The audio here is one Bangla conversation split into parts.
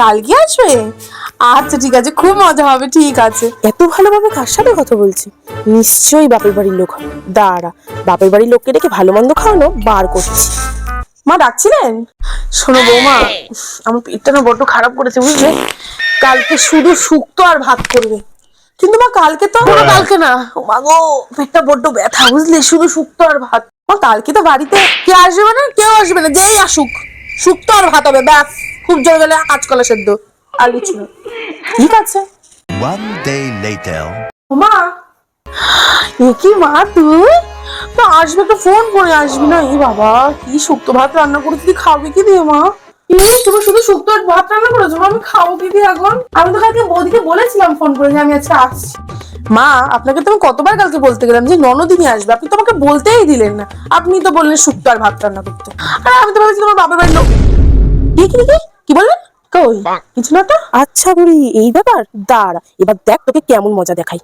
কালকে আসবে আচ্ছা ঠিক আছে খুব মজা হবে ঠিক আছে। এত ভালোভাবে কার সাথে কথা বলছি? নিশ্চয়ই বাপের বাড়ির লোক দাঁড়া বাপের বাড়ির লোককে ডেকে ভালো মন্দ খাওয়ানো বার করছি। মা ডাকছিলেন? শোনো বৌমা আমার পেটটা না বড্ড খারাপ করেছে বুঝলে? কালকে শুধু শুক্তো আর ভাত করবে। কিন্তু মা কালকে তো না, কালকে না। ও মা গো পেটটা বড্ড ব্যথা বুঝলে? শুধু শুক্তো আর ভাত। মা কালকে তো বাড়িতে কে আসবে না কেউ আসবে না যেই আসুক। শুক্তো আর ভাত হবে ব্যাস। খুব জোর গেলে কাঁচকলা সেদ্ধ কিছু না ঠিক আছে। One day later. মা মা তুই? তো আসবে তো ফোন করে আসবি না। এই বাবা কি শুক্তো ভাত রান্না করেছি তুই খাবি কি দিয়ে মা? এই তুমি শুধু শুক্তো আর ভাত রান্না করেছ? আমি খাব কি দিয়ে এখন? আমি তো কালকে বৌদিকে বলেছিলাম ফোন করে যে আমি আজকে আসছি। মা আপনাকে তো আমি কতবার কালকে বলতে গেলাম যে ননদিনী আসবে আপনি তো আমাকে বলতেই দিলেন না। আপনি তো বললেন শুক্তো আর ভাত রান্না করতে। আর আমি তো ভাবছি তোমার বাবার বাড়ির লোক। কি কি কি? কিছু না তো? আচ্ছা বুড়ি এই ব্যাপার? দাঁড়া এবার দেখ তোকে কেমন মজা দেখাই।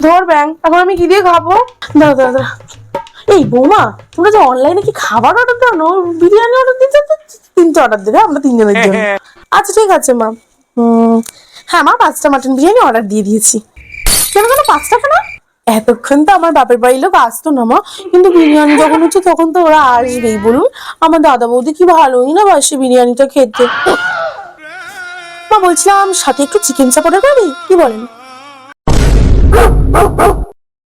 ধর ব্যাং এখন আমি কি দিয়ে খাব? দাঁড়া দাঁড়া দাঁড়া। এই বৌমা তোমরা যে অনলাইনে কি খাবার অর্ডার দাও না? বিরিয়ানি অর্ডার দিতে তিনটে অর্ডার দেবে আমরা তিনজনের জন্য। আচ্ছা ঠিক আছে মা। হ্যাঁ মা পাঁচটা মাটন বিরিয়ানি অর্ডার দিয়ে দিয়েছি। কেন কেন পাঁচটা কেন? এতক্ষণ তো আমার বাপের বাড়ির লোক আসতো না মা। কিন্তু বিরিয়ানি যখন হচ্ছে তখন তো ওরা আসবেই বলুন। আমার দাদা বৌদি কি ভালোই না বাসে বিরিয়ানিটা খেতে। বলছিলাম সাথে একটু চিকেন চাপ অর্ডার করবি কি বলেন?